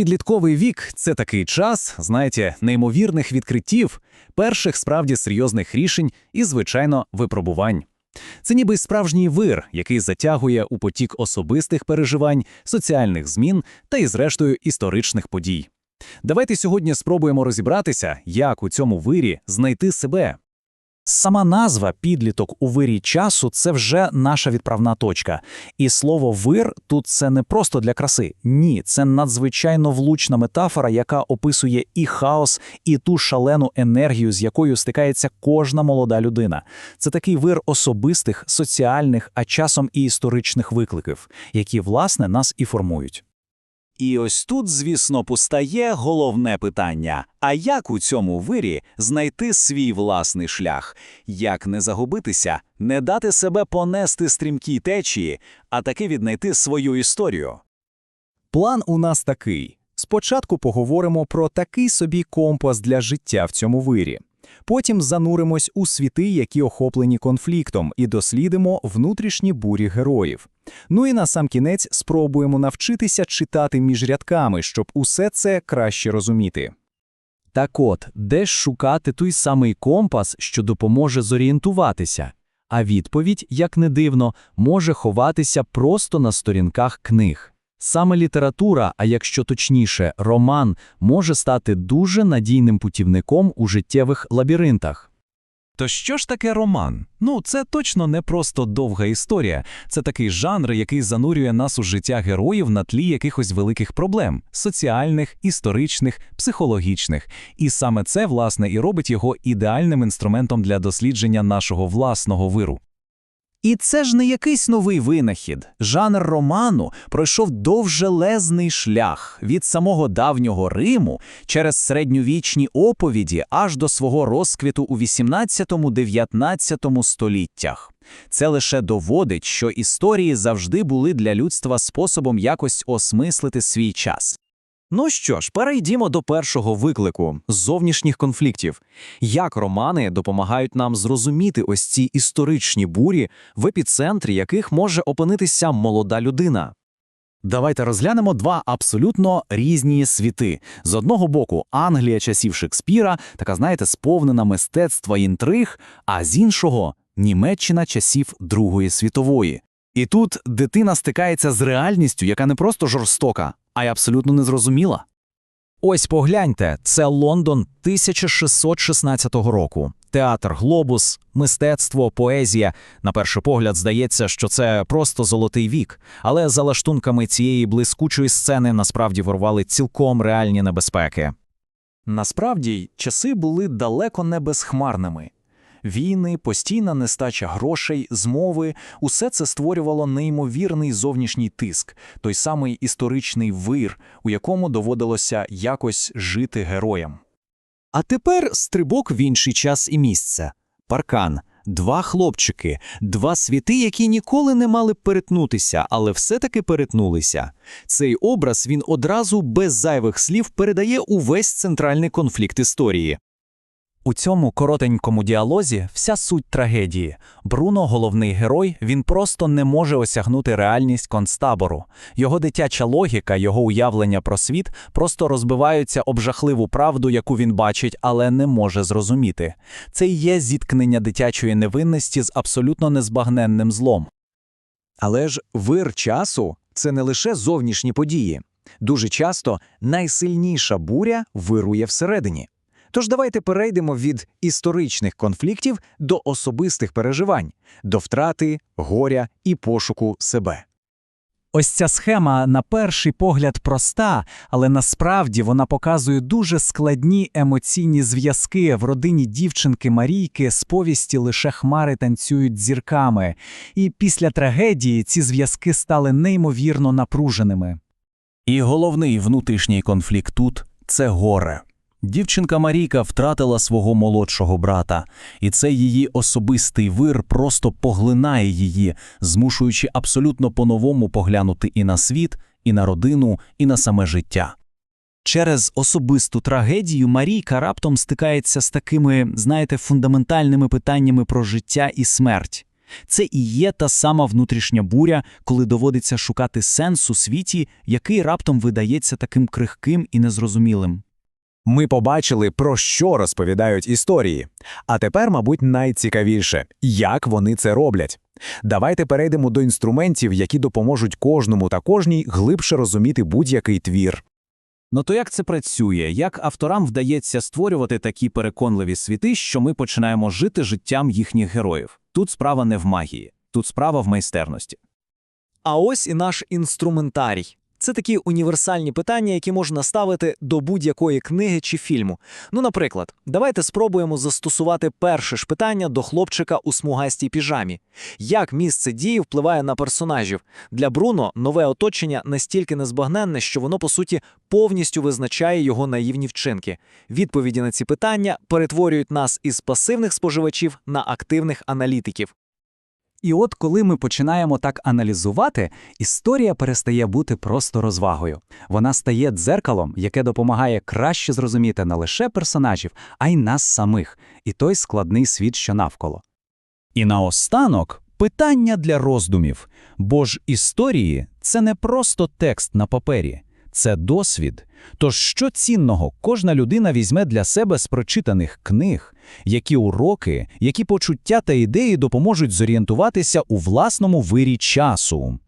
Підлітковий вік це такий час, знаєте, неймовірних відкриттів, перших справді серйозних рішень і, звичайно, випробувань. Це ніби справжній вир, який затягує у потік особистих переживань, соціальних змін та і, зрештою, історичних подій. Давайте сьогодні спробуємо розібратися, як у цьому вирі знайти себе. Сама назва підліток у вирі часу це вже наша відправна точка. І слово вир тут це не просто для краси. Ні, це надзвичайно влучна метафора, яка описує і хаос, і ту шалену енергію, з якою стикається кожна молода людина. Це такий вир особистих, соціальних, а часом і історичних викликів, які власне нас і формують. І ось тут, звісно, постає головне питання: а як у цьому вирі знайти свій власний шлях? Як не загубитися, не дати себе понести стрімкій течії, а таки віднайти свою історію? План у нас такий. Спочатку поговоримо про такий собі компас для життя в цьому вирі. Потім зануримось у світи, які охоплені конфліктом, і дослідимо внутрішні бурі героїв. Ну і на сам кінець спробуємо навчитися читати між рядками, щоб усе це краще розуміти. Так от, де ж шукати той самий компас, що допоможе зорієнтуватися? А відповідь, як не дивно, може ховатися просто на сторінках книг. Саме література, а якщо точніше, роман, може стати дуже надійним путівником у життєвих лабіринтах. То що ж таке роман? Ну, це точно не просто довга історія. Це такий жанр, який занурює нас у життя героїв на тлі якихось великих проблем соціальних, історичних, психологічних. І саме це, власне, і робить його ідеальним інструментом для дослідження нашого власного виру. І це ж не якийсь новий винахід. Жанр роману пройшов довжелезний шлях від самого давнього Риму через середньовічні оповіді аж до свого розквіту у 18-19 століттях. Це лише доводить, що історії завжди були для людства способом якось осмислити свій час. Ну що ж, перейдімо до першого виклику зовнішніх конфліктів. Як романи допомагають нам зрозуміти ось ці історичні бурі, в епіцентрі яких може опинитися молода людина? Давайте розглянемо два абсолютно різні світи. З одного боку, Англія часів Шекспіра, така, знаєте, сповнена мистецтва і інтриг, а з іншого Німеччина часів Другої світової. І тут дитина стикається з реальністю, яка не просто жорстока, а й абсолютно незрозуміла. Ось погляньте, це Лондон 1616 року. Театр Глобус, мистецтво, поезія. На перший погляд здається, що це просто золотий вік, але за лаштунками цієї блискучої сцени насправді ворвали цілком реальні небезпеки. Насправді, часи були далеко не безхмарними. Війни, постійна нестача грошей, змови усе це створювало неймовірний зовнішній тиск, той самий історичний вир, у якому доводилося якось жити героям. А тепер стрибок в інший час і місце. Паркан. Два хлопчики, два світи, які ніколи не мали перетнутися, але все-таки перетнулися. Цей образ він одразу без зайвих слів передає увесь центральний конфлікт історії. У цьому коротенькому діалозі вся суть трагедії. Бруно, головний герой, він просто не може осягнути реальність концтабору. Його дитяча логіка, його уявлення про світ просто розбиваються об жахливу правду, яку він бачить, але не може зрозуміти. Це і є зіткнення дитячої невинності з абсолютно незбагненним злом. Але ж вир часу це не лише зовнішні події. Дуже часто найсильніша буря вирує всередині. Тож давайте перейдемо від історичних конфліктів до особистих переживань, до втрати, горя і пошуку себе. Ось ця схема на перший погляд проста, але насправді вона показує дуже складні емоційні зв'язки в родині дівчинки Марійки з повісті лише хмари танцюють зірками, і після трагедії ці зв'язки стали неймовірно напруженими. І головний внутрішній конфлікт тут це горе. Дівчинка Марійка втратила свого молодшого брата, і цей її особистий вир просто поглинає її, змушуючи абсолютно по-новому поглянути і на світ, і на родину, і на саме життя. Через особисту трагедію Марійка раптом стикається з такими, знаєте, фундаментальними питаннями про життя і смерть. Це і є та сама внутрішня буря, коли доводиться шукати сенс у світі, який раптом видається таким крихким і незрозумілим. Ми побачили, про що розповідають історії. А тепер, мабуть, найцікавіше – як вони це роблять. Давайте перейдемо до інструментів, які допоможуть кожному та кожній глибше розуміти будь-який твір. Ну то як це працює? Як авторам вдається створювати такі переконливі світи, що ми починаємо жити життям їхніх героїв? Тут справа не в магії, тут справа в майстерності. А ось і наш інструментарій. Це такі універсальні питання, які можна ставити до будь-якої книги чи фільму. Ну, наприклад, давайте спробуємо застосувати перше ж питання до хлопчика у смугастій піжамі. Як місце дії впливає на персонажів? Для Бруно нове оточення настільки незбагненне, що воно, по суті, повністю визначає його наївні вчинки. Відповіді на ці питання перетворюють нас із пасивних споживачів на активних аналітиків. І от коли ми починаємо так аналізувати, історія перестає бути просто розвагою. Вона стає дзеркалом, яке допомагає краще зрозуміти не лише персонажів, а й нас самих, і той складний світ, що навколо. І наостанок питання для роздумів. Бо ж історії це не просто текст на папері, це досвід. Тож що цінного кожна людина візьме для себе з прочитаних книг, які уроки, які почуття та ідеї допоможуть зорієнтуватися у власному вирі часу.